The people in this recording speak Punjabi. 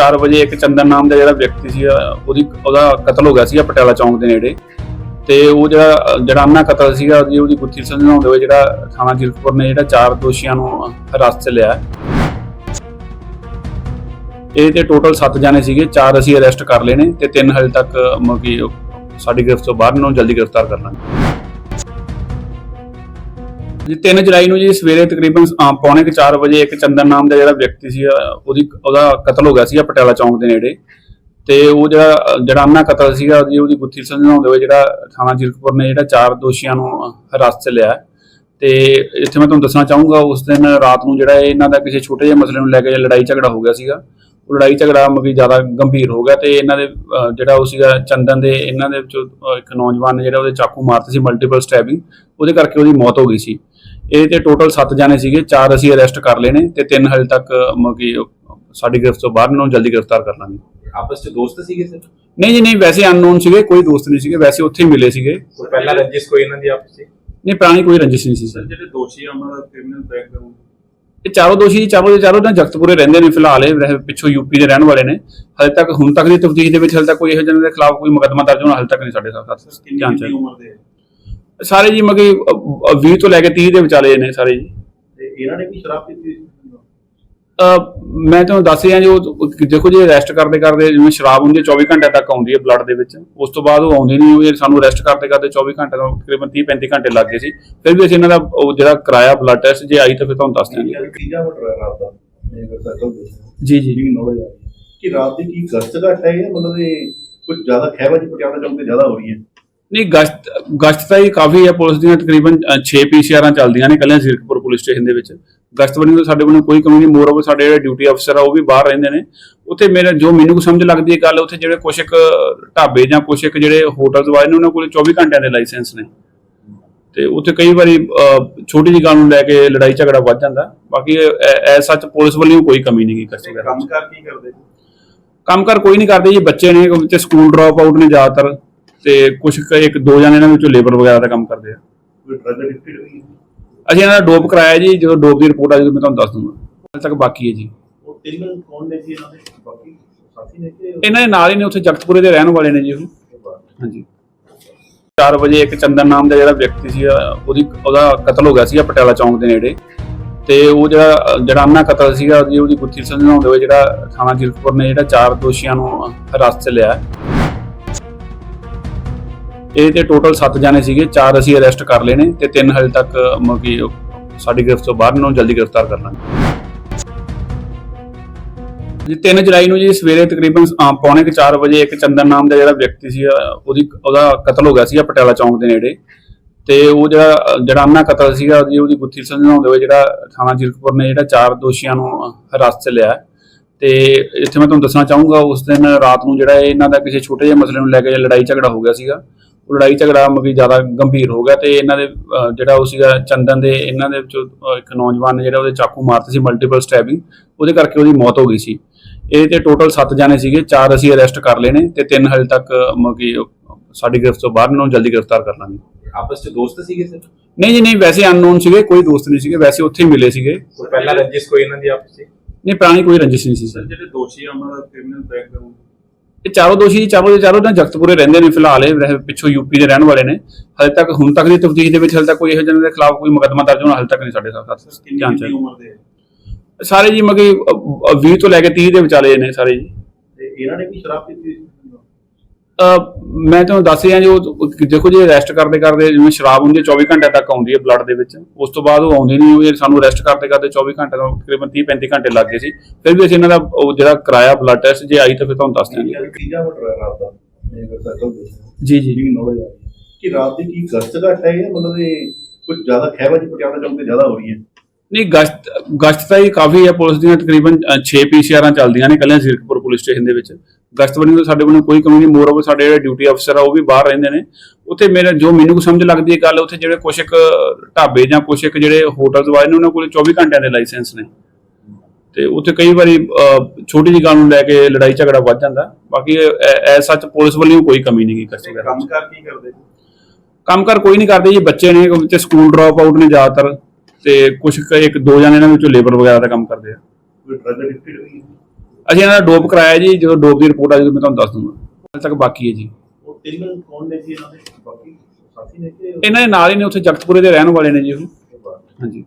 4 ਵਜੇ ਇੱਕ ਚੰਦਨ ਨਾਮ ਦਾ ਜਿਹੜਾ ਵਿਅਕਤੀ ਸੀ ਉਹਦੀ ਉਹਦਾ ਕਤਲ ਹੋ ਗਿਆ ਸੀਗਾ ਪਟਿਆਲਾ ਚੌਂਕ ਦੇ ਨੇੜੇ। ਤੇ ਉਹ ਜਿਹੜਾ ਜੜਾਨਾ ਕਤਲ ਸੀਗਾ, ਉਹਦੀ ਉਹਦੀ ਗੁੱਥੀ ਸਮਝਾਉਂਦੇ ਹੋਏ ਜਿਹੜਾ ਥਾਣਾ ਜਿਲਕਪੁਰ ਨੇ ਜਿਹੜਾ ਚਾਰ ਦੋਸ਼ੀਆਂ ਨੂੰ ਹਿਰਾਸਤ 'ਚ ਲਿਆ। ਇਹ ਤੇ ਟੋਟਲ 7 ਜਾਣੇ ਸੀਗੇ, ਚਾਰ ਅਸੀਂ ਅਰੈਸਟ ਕਰ ਲਏ ਨੇ ਤੇ ਤਿੰਨ ਹਜੇ ਤੱਕ ਮਗੀ ਸਾਡੀ ਗ੍ਰਿਫਤ ਤੋਂ ਬਾਹਰ ਨੂੰ ਜਲਦੀ ਗ੍ਰਿਫਤਾਰ ਕਰ ਲਾਂਗੇ। ਜੀ 3 ਜੁਲਾਈ ਨੂੰ ਜੀ ਸਵੇਰੇ ਤਕਰੀਬਨ ਅ, ਪੌਣੇ 4 ਵਜੇ ਇੱਕ ਚੰਦਨ ਨਾਮ ਦਾ ਜਿਹੜਾ ਵਿਅਕਤੀ ਸੀ ਉਹਦੀ ਉਹਦਾ ਕਤਲ ਹੋ ਗਿਆ ਸੀਗਾ ਪਟਿਆਲਾ ਚੌਂਕ ਦੇ ਨੇੜੇ। ਤੇ ਉਹ ਜਿਹੜਾ ਜੜਾਨਾ ਕਤਲ ਸੀਗਾ ਉਹਦੀ ਉਹਦੀ ਗੁੱਥੀ ਸਮਝਾਉਂਦੇ ਹੋਏ ਜਿਹੜਾ ਥਾਣਾ ਜੀਰਕਪੁਰ ਨੇ ਜਿਹੜਾ ਚਾਰ ਦੋਸ਼ੀਆਂ ਨੂੰ ਹਿਰਾਸਤ 'ਚ ਲਿਆ। ਤੇ ਇੱਥੇ ਮੈਂ ਤੁਹਾਨੂੰ ਦੱਸਣਾ ਚਾਹੂੰਗਾ ਉਸ ਦਿਨ ਰਾਤ ਨੂੰ ਜਿਹੜਾ ਇਹ ਇਹਨਾਂ ਦਾ ਕਿਸੇ ਛੋਟੇ ਜਿਹੇ ਮਸਲੇ ਨੂੰ ਲੈ ਕੇ ਲੜਾਈ ਝਗੜਾ ਹੋ ਗਿਆ ਸੀਗਾ। ਉਹ ਲੜਾਈ ਝਗੜਾ ਮਗੀ ਜ਼ਿਆਦਾ ਗੰਭੀਰ ਹੋ ਗਿਆ ਤੇ ਇਹਨਾਂ ਦੇ ਅ, ਜਿਹੜਾ ਉਹ ਸੀਗਾ ਚੰਦਨ ਦੇ ਇਹਨਾਂ ਦੇ ਵਿੱਚੋਂ ਅ, ਇੱਕ ਨੌਜਵਾਨ ਨੇ ਜਿਹੜਾ ਉਹਦੇ ਚਾਕੂ ਮਾਰਤੇ ਸੀ ਮਲਟੀਪਲ ਸਟੈਬਿੰਗ ਉਹਦੇ ਕਰਕੇ ਉਹਦੀ ਮੌਤ ਹੋ ਗਈ ਸੀ। ਇਹ ਤੇ ਟੋਟਲ 7 ਜਾਣੇ ਸੀਗੇ ਚਾਰ ਅਸੀਂ ਅਰੈਸਟ ਕਰ ਲਏ ਨੇ ਤੇ ਤਿੰਨ ਹਜੇ ਤੱਕ ਮਗੀ ਸਾਡੀ ਗ੍ਰਿਫਤ ਤੋਂ ਬਾਹਰ ਨੇ ਜਲਦੀ ਗ੍ਰਿਫਤਾਰ ਕਰ ਲਾਂਗੇ। ਆਪਸ ਚ ਦੋਸਤ ਸੀਗੇ ਸਰ ਨਹੀਂ ਜੀ ਨਹੀਂ ਵੈਸੇ ਅਨਨੋਨ ਸੀਗੇ ਕੋਈ ਦੋਸਤ ਨਹੀਂ ਸੀਗੇ ਵੈਸੇ ਉੱਥੇ ਹੀ ਮਿਲੇ ਸੀਗੇ। ਕੋਈ ਪਹਿਲਾਂ ਰੰਜਿਸ਼ ਕੋਈ ਇਹਨਾਂ ਦੀ ਆਪਸ ਚ ਨਹੀਂ ਪੁਰਾਣੀ ਕੋਈ ਰੰਜਿਸ਼ ਨਹੀਂ ਸੀ ਸਰ। ਜਿਹੜੇ ਦੋਸ਼ੀ ਆ ਉਹਨਾਂ ਦਾ ਕ੍ਰਿਮੀਨਲ ਬੈਕਗ੍ਰਾਉਂਡ ਇਹ ਚਾਰੋਂ ਦੋਸ਼ੀ ਜੀ ਚਾਰੋਂ ਦੇ ਚਾਰੋਂ ਨਾ ਜਗਤਪੁਰੇ ਰਹਿੰਦੇ ਨੇ ਫਿਲਹਾਲ ਇਹ ਪਿੱਛੋਂ ਯੂਪੀ ਦੇ ਰਹਿਣ ਵਾਲੇ ਨੇ। ਹਲੇ ਤੱਕ ਹੁਣ ਤੱਕ ਦੀ ਤਫਤੀਸ਼ ਦੇ ਵਿੱਚ ਹਲੇ ਤੱਕ ਕੋਈ ਇਹੋ ਜਿਹੇ ਦੇ ਖਿਲਾਫ ਕੋਈ ਮੁਕੱਦਮਾ ਦਰਜ ਹੋਣਾ ਹਲੇ ਤੱਕ ਨਹੀਂ ਸਾਡੇ ਸਾਥ ਕਿੰਨੀ ਜਾਂਚ ਹੈ ਉਮਰ ਦੇ? ਸਾਰੇ ਜੀ ਮਗੇ 20 ਤੋਂ ਲੈ ਕੇ 30 ਦੇ ਵਿਚਾਲੇ ਨੇ ਸਾਰੇ ਜੀ। ਤੇ ਇਹਨਾਂ ਨੇ ਵੀ ਸ਼ਰਾਬ ਪੀਤੀ ਸੀ? ਮੈਂ ਤੁਹਾਨੂੰ ਦੱਸ ਰਿਹਾ ਜੀ ਦੇਖੋ ਜੀ ਅਰੈਸਟ ਕਰਦੇ ਕਰਦੇ ਜਿਵੇਂ ਸ਼ਰਾਬ ਹੁੰਦੀ ਹੈ 24 ਘੰਟੇ ਤੱਕ ਆਉਂਦੀ ਹੈ ਬਲੱਡ ਦੇ ਵਿੱਚ। ਉਸ ਤੋਂ ਬਾਅਦ ਉਹ ਆਉਂਦੀ ਨਹੀਂ ਉਹ ਸਾਨੂੰ ਅਰੈਸਟ ਕਰਦੇ ਕਰਦੇ 24 ਘੰਟੇ ਤੋਂ ਤਕਰੀਬਨ 30 35 ਘੰਟੇ ਲੱਗ ਗਏ ਸੀ। ਫਿਰ ਵੀ ਅਸੀਂ ਇਹਨਾਂ ਦਾ ਉਹ ਜਿਹੜਾ ਕਰਾਇਆ ਬਲੱਡ ਟੈਸਟ ਜੇ ਆਈ ਤਾਂ ਫਿਰ ਤੁਹਾਨੂੰ ਦੱਸ ਦਿਆਂਗੇ। ਤੀਜਾ ਮਟਰ ਰਾਤ ਦਾ ਜੀ ਜੀ। ਜੀ ਨੌਲੇਜ ਆ। ਕਿ ਰਾਤ ਦੀ ਕੀ ਗਸ਼ਤ ਘਟ ਹੈ ਮਤਲਬ ਇਹ ਕੁਝ ਜ਼ਿਆਦਾ ਖਹਿਵਾ ਜੀ ਪਟਿਆਲਾ ਚੌਂਕ ਤੇ ਜ਼ਿਆਦਾ ਹੋ ਰਹੀ ਹੈ? ਨਹੀਂ ਗਸ਼ਤ ਗਸ਼ਤ ਤਾਂ ਹੀ ਕਾਫੀ ਹੈ ਪੁਲਿਸ ਦੀਆਂ ਤਕਰੀਬਨ 6 ਪੀਸੀਆਰਾਂ ਚੱਲਦੀਆਂ ਨੇ ਕੱਲਿਆਂ ਜ਼ੀਰਕਪੁਰ ਪੁਲਿਸ ਸਟੇਸ਼ਨ ਦੇ ਵਿੱਚ। ਗਸ਼ਤ ਬਣੀ ਤਾਂ ਸਾਡੇ ਵੱਲੋਂ ਕੋਈ ਕਮੀ ਨਹੀਂ ਮੋਰ ਓਵਰ ਸਾਡੇ ਜਿਹੜੇ ਡਿਊਟੀ ਅਫਸਰ ਆ ਉਹ ਵੀ ਬਾਹਰ ਰਹਿੰਦੇ ਨੇ। ਉੱਥੇ ਮੇਰੇ ਜੋ ਮੈਨੂੰ ਕੁ ਸਮਝ ਲੱਗਦੀ ਹੈ ਗੱਲ ਉੱਥੇ ਜਿਹੜੇ ਕੁਛ ਇੱਕ ਢਾਬੇ ਜਾਂ ਕੁਛ ਇੱਕ ਜਿਹੜੇ ਹੋਟਲਸ ਵਾਲੇ ਨੇ ਉਹਨਾਂ ਕੋਲ 24 ਘੰਟਿਆਂ ਦੇ ਲਾਇਸੈਂਸ ਨੇ। ਤੇ ਉੱਥੇ ਕਈ ਵਾਰੀ ਛੋਟੀ ਜਿਹੀ ਗੱਲ ਨੂੰ ਲੈ ਕੇ ਲੜਾਈ ਝਗੜਾ ਵੱਧ ਜਾਂਦਾ। ਬਾਕੀ ਐ ਸੱਚ ਪੁਲਿਸ ਵੱਲੋਂ ਕੋਈ ਕਮੀ ਨਹੀਂ ਗੀ ਗਸ਼ਤ ਤੇ ਵਗੈਰਾ 'ਚ। ਕੰਮਕਾਰ ਕੀ ਕਰਦੇ? ਸੀ? ਕੰਮਕਾਰ ਕੋਈ ਨਹੀਂ ਕਰਦੇ ਜੀ ਬੱਚੇ ਨੇ ਤੇ ਸਕੂਲ ਡ੍ਰੌਪ ਆਊਟ ਨੇ ਜ਼ਿਆਦਾਤਰ। ਤੇ ਕੁਝ ਇੱਕ ਦੋ ਜਣੇ ਇਹਨਾਂ ਵਿੱਚੋਂ ਲੇਬਰ ਵਗੈਰਾ ਦਾ ਕੰਮ ਕਰਦੇ ਆ। ਕੋਈ ਡਰਗ ਐਡਿਕਟਡ ਵੀ ਹੈ? ਅਸੀਂ ਇਹਨਾਂ ਦਾ ਡੋਪ ਕਰਾਇਆ ਜੀ ਜਦੋਂ ਡੋਪ ਦੀ ਰਿਪੋਰਟ ਆ ਜਾਊਗੀ ਮੈਂ ਤੁਹਾਨੂੰ ਦੱਸ ਦੂੰਗਾ। ਹਾਲੇ ਤੱਕ ਬਾਕੀ ਹੈ ਜੀ। ਉਹ ਤਿੰਨ ਕੌਣ ਨੇ ਜੀ ਇਹਨਾਂ ਦੇ? ਬਾਕੀ ਸਾਥੀ ਨੇ ਕਿ ਇਹਨਾਂ ਦੇ ਨਾਲ ਹੀ ਨੇ ਉੱਥੇ ਜਗਤਪੁਰੇ ਦੇ ਰਹਿਣ ਵਾਲੇ ਨੇ ਜੀ ਉਹ। ਹਾਂਜੀ। 4 ਵਜੇ ਇੱਕ ਚੰਦਨ ਨਾਮ ਦਾ ਜਿਹੜਾ ਵਿਅਕਤੀ ਸੀ ਉਹਦੀ ਉਹਦਾ ਕਤਲ ਹੋ ਗਿਆ ਸੀ ਪਟਿਆਲਾ ਚੌਂਕ ਦੇ ਨੇੜੇ। ਤੇ ਉਹ ਜਿਹੜਾ ਜੜਾਨਾ ਕਤਲ ਸੀਗਾ ਉਹਦੀ ਉਹਦੀ ਗੁੱਥੀ ਸਮਝਾਉਂਦੇ ਹੋਏ ਜਿਹੜਾ ਥਾਣਾ ਜਿਲਕਪੁਰ ਨੇ ਜਿਹੜਾ ਚਾਰ ਦੋਸ਼ੀਆਂ ਨੂੰ ਹਿਰਾਸਤ 'ਚ ਲਿਆ। ਇਹ ਤੇ ਟੋਟਲ 7 ਜਾਣੇ ਸੀਗੇ ਚਾਰ ਅਸੀਂ ਅਰੈਸਟ ਕਰ ਲਏ ਨੇ ਤੇ ਤਿੰਨ ਹਜੇ ਤੱਕ ਮਗੀ ਸਾਡੀ ਗ੍ਰਿਫਤ ਤੋਂ ਬਾਹਰ ਨੂੰ ਜਲਦੀ ਗ੍ਰਿਫਤਾਰ ਕਰ ਲਾਂਗੇ। ਜੀ 3 ਜੁਲਾਈ ਨੂੰ ਜੀ ਸਵੇਰੇ ਤਕਰੀਬਨ ਅ, ਪੌਣੇ 4 ਵਜੇ ਇੱਕ ਚੰਦਨ ਨਾਮ ਦਾ ਜਿਹੜਾ ਵਿਅਕਤੀ ਸੀ ਉਹਦੀ ਉਹਦਾ ਕਤਲ ਹੋ ਗਿਆ ਸੀਗਾ ਪਟਿਆਲਾ ਚੌਂਕ ਦੇ ਨੇੜੇ। ਤੇ ਉਹ ਜਿਹੜਾ ਜੜਾਨਾ ਕਤਲ ਸੀਗਾ ਜੀ ਉਹਦੀ ਗੁੱਥੀ ਸਮਝਾਉਂਦੇ ਹੋਏ ਜਿਹੜਾ ਥਾਣਾ ਜੀਰਕਪੁਰ ਨੇ ਜਿਹੜਾ ਚਾਰ ਦੋਸ਼ੀਆਂ ਨੂੰ ਹਿਰਾਸਤ 'ਚ ਲਿਆ। ਤੇ ਇੱਥੇ ਮੈਂ ਤੁਹਾਨੂੰ ਦੱਸਣਾ ਚਾਹੂੰਗਾ ਉਸ ਦਿਨ ਰਾਤ ਨੂੰ ਜਿਹੜਾ ਇਹਨਾਂ ਦਾ ਕਿਸੇ ਛੋਟੇ ਜਿਹੇ ਮਸਲੇ ਨੂੰ ਲੈ ਕੇ ਲੜਾਈ ਝਗੜਾ ਹੋ ਗਿਆ ਸੀਗਾ ਲੜਾਈ ਝਗੜਾ ਮਗੀ ਜ਼ਿਆਦਾ ਗੰਭੀਰ ਹੋ ਗਿਆ ਤੇ ਇਹਨਾਂ ਦੇ ਜਿਹੜਾ ਉਹ ਸੀਗਾ ਚੰਦਨ ਦੇ ਇਹਨਾਂ ਦੇ ਵਿੱਚੋਂ ਇੱਕ ਨੌਜਵਾਨ ਨੇ ਜਿਹੜਾ ਉਹਦੇ ਚਾਕੂ ਮਾਰਤੇ ਸੀ ਮਲਟੀਪਲ ਸਟੈਬਿੰਗ ਉਹਦੇ ਕਰਕੇ ਉਹਦੀ ਮੌਤ ਹੋ ਗਈ ਸੀ। ਇਹ ਤੇ ਟੋਟਲ 7 ਜਾਣੇ ਸੀਗੇ ਚਾਰ ਅਸੀਂ ਅਰੈਸਟ ਕਰ ਲਏ ਨੇ ਤੇ ਤਿੰਨ ਹਜੇ ਤੱਕ ਮਗੀ ਸਾਡੀ ਗ੍ਰਿਫਤ ਤੋਂ ਬਾਹਰ ਨੇ ਜਲਦੀ ਗ੍ਰਿਫਤਾਰ ਕਰ ਲਾਂਗੇ। ਆਪਸ ਚ ਦੋਸਤ ਸੀਗੇ ਸਰ? ਨਹੀਂ ਜੀ ਨਹੀਂ ਵੈਸੇ ਅਨਨੋਨ ਸੀਗੇ ਕੋਈ ਦੋਸਤ ਨਹੀਂ ਸੀਗੇ ਵੈਸੇ ਉੱਥੇ ਹੀ ਮਿਲੇ ਸੀਗੇ। ਪਹਿਲਾਂ ਰੰਜਿਸ਼ ਕੋਈ ਇਹਨਾਂ ਦੀ ਆਪਸ ਚ ਨਹੀਂ ਪੁਰਾਣੀ ਕੋਈ ਰੰਜਿਸ਼ ਨਹੀਂ ਸੀ ਸਰ। ਜਿਹੜੇ ਦੋਸ਼ੀ ਆ ਉਹਨਾਂ ਦਾ ਕ੍ਰਿਮੀਨਲ ਬੈਕਗ੍ਰਾਉਂਡ ਇਹ ਚਾਰੋਂ ਦੋਸ਼ੀ ਜੀ ਚਾਰੋਂ ਦੇ ਚਾਰੋਂ ਨਾ ਜਗਤਪੁਰੇ ਰਹਿੰਦੇ ਨੇ ਫਿਲਹਾਲ ਇਹ ਪਿੱਛੋਂ ਯੂਪੀ ਦੇ ਰਹਿਣ ਵਾਲੇ ਨੇ। ਹਲੇ ਤੱਕ ਹੁਣ ਤੱਕ ਦੀ ਤਫਤੀਸ਼ ਦੇ ਵਿੱਚ ਹਲੇ ਤੱਕ ਕੋਈ ਇਹੋ ਜਿਹੇ ਦੇ ਖਿਲਾਫ ਕੋਈ ਮੁਕੱਦਮਾ ਦਰਜ ਹੋਣਾ ਹਲੇ ਤੱਕ ਨਹੀਂ ਸਾਡੇ ਸਾਥ ਜਾਂਚ? ਸਾਰੇ ਜੀ ਮਗੇ 20 ਤੋਂ ਲੈ ਕੇ 30 ਦੇ ਵਿਚਾਲੇ ਨੇ ਸਾਰੇ ਜੀ। ਤੇ ਇਹਨਾਂ ਨੇ ਵੀ ਸ਼ਰਾਬ ਪੀਤੀ ਮੈਂ ਤੁਹਾਨੂੰ ਦੱਸ ਰਿਹਾ ਜੀ ਉਹ ਦੇਖੋ ਜੀ ਅਰੈਸਟ ਕਰਦੇ ਕਰਦੇ ਜਿਵੇਂ ਸ਼ਰਾਬ ਹੁੰਦੀ ਹੈ 24 ਘੰਟੇ ਤੱਕ ਆਉਂਦੀ ਹੈ ਬਲੱਡ ਦੇ ਵਿੱਚ। ਉਸ ਤੋਂ ਬਾਅਦ ਉਹ ਆਉਂਦੀ ਨਹੀਂ ਉਹ ਸਾਨੂੰ ਅਰੈਸਟ ਕਰਦੇ ਕਰਦੇ 24 ਘੰਟੇ ਤੋਂ ਤਕਰੀਬਨ 30 35 ਘੰਟੇ ਲੱਗ ਗਏ ਸੀ। ਫਿਰ ਵੀ ਅਸੀਂ ਇਹਨਾਂ ਦਾ ਉਹ ਜਿਹੜਾ ਕਰਾਇਆ ਬਲੱਡ ਟੈਸਟ ਜੇ ਆਈ ਤਾਂ ਫਿਰ ਤੁਹਾਨੂੰ ਦੱਸ ਦਿਆਂਗੇ। ਤੀਜਾ ਮਟਰ ਹੈ ਰਾਤ ਦਾ ਜੀ ਜੀ। ਜੀ ਨੌਲੇਜ ਆ ਕਿ ਰਾਤ ਦੀ ਕੀ ਗਸ਼ਤ ਘਟ ਹੈ ਮਤਲਬ ਇਹ ਕੁਝ ਜ਼ਿਆਦਾ ਖਹਿਵਾ ਜੀ ਪਟਿਆਲਾ ਚੌਂਕ ਤੇ ਜ਼ਿਆਦਾ ਹੋ ਰਹੀ ਹੈ? ਨਹੀਂ ਗਸ਼ਤ ਗਸ਼ਤ ਤਾਂ ਹੀ ਕਾਫੀ ਹੈ ਪੁਲਿਸ ਦੀਆਂ ਤਕਰੀਬਨ 6 ਪੀਸੀਆਰਾਂ ਚੱਲਦੀਆਂ ਨੇ ਕੱਲਿਆਂ ਜ਼ੀਰਕਪੁਰ ਪੁਲਿਸ ਸਟੇਸ਼ਨ ਦੇ ਵਿੱਚ। ਗਸ਼ਤ ਬਣੀ ਤਾਂ ਸਾਡੇ ਵੱਲੋਂ ਕੋਈ ਕਮੀ ਨਹੀਂ ਮੋਰ ਓਵਰ ਸਾਡੇ ਜਿਹੜੇ ਡਿਊਟੀ ਅਫਸਰ ਆ ਉਹ ਵੀ ਬਾਹਰ ਰਹਿੰਦੇ ਨੇ। ਉੱਥੇ ਮੇਰੇ ਜੋ ਮੈਨੂੰ ਕੁ ਸਮਝ ਲੱਗਦੀ ਹੈ ਗੱਲ ਉੱਥੇ ਜਿਹੜੇ ਕੁਛ ਇੱਕ ਢਾਬੇ ਜਾਂ ਕੁਛ ਇੱਕ ਜਿਹੜੇ ਹੋਟਲਸ ਵਾਲੇ ਨੇ ਉਹਨਾਂ ਕੋਲ 24 ਘੰਟਿਆਂ ਦੇ ਲਾਇਸੈਂਸ ਨੇ। ਤੇ ਉੱਥੇ ਕਈ ਵਾਰੀ ਛੋਟੀ ਜਿਹੀ ਗੱਲ ਨੂੰ ਲੈ ਕੇ ਲੜਾਈ ਝਗੜਾ ਵੱਧ ਜਾਂਦਾ। ਬਾਕੀ ਐ ਸੱਚ ਪੁਲਿਸ ਵੱਲੋਂ ਕੋਈ ਕਮੀ ਨਹੀਂ ਗੀ ਗਸ਼ਤ ਤੇ ਵਗੈਰਾ 'ਚ। ਕੰਮਕਾਰ ਕੀ ਕਰਦੇ? ਸੀ? ਕੰਮਕਾਰ ਕੋਈ ਨਹੀਂ ਕਰਦੇ ਜੀ ਬੱਚੇ ਨੇ ਤੇ ਸਕੂਲ ਡ੍ਰੌਪ ਆਊਟ ਨੇ ਜ਼ਿਆਦਾਤਰ। ਤੇ ਕੁਝ ਇੱਕ ਦੋ ਜਣੇ ਇਹਨਾਂ ਵਿੱਚੋਂ ਲੇਬਰ ਵਗੈਰਾ ਦਾ ਕੰਮ ਕਰਦੇ ਆ। ਕੋਈ ਡਰਗ ਐਡਿਕਟਡ ਵੀ ਹੈ? ਅਸੀਂ ਇਹਨਾਂ ਦਾ ਡੋਪ ਕਰਾਇਆ ਜੀ ਜਦੋਂ ਡੋਪ ਦੀ ਰਿਪੋਰਟ ਆ ਜਾਊਗੀ ਮੈਂ ਤੁਹਾਨੂੰ ਦੱਸ ਦੂੰਗਾ। ਹਾਲੇ ਤੱਕ ਬਾਕੀ ਹੈ ਜੀ। ਉਹ ਤਿੰਨ ਕੌਣ ਨੇ ਜੀ ਇਹਨਾਂ ਦੇ? ਬਾਕੀ ਸਾਥੀ ਨੇ ਕਿ ਇਹਨਾਂ ਦੇ ਨਾਲ ਹੀ ਨੇ ਉੱਥੇ ਜਗਤਪੁਰੇ ਦੇ ਰਹਿਣ ਵਾਲੇ ਨੇ ਜੀ ਉਹ। ਹਾਂਜੀ।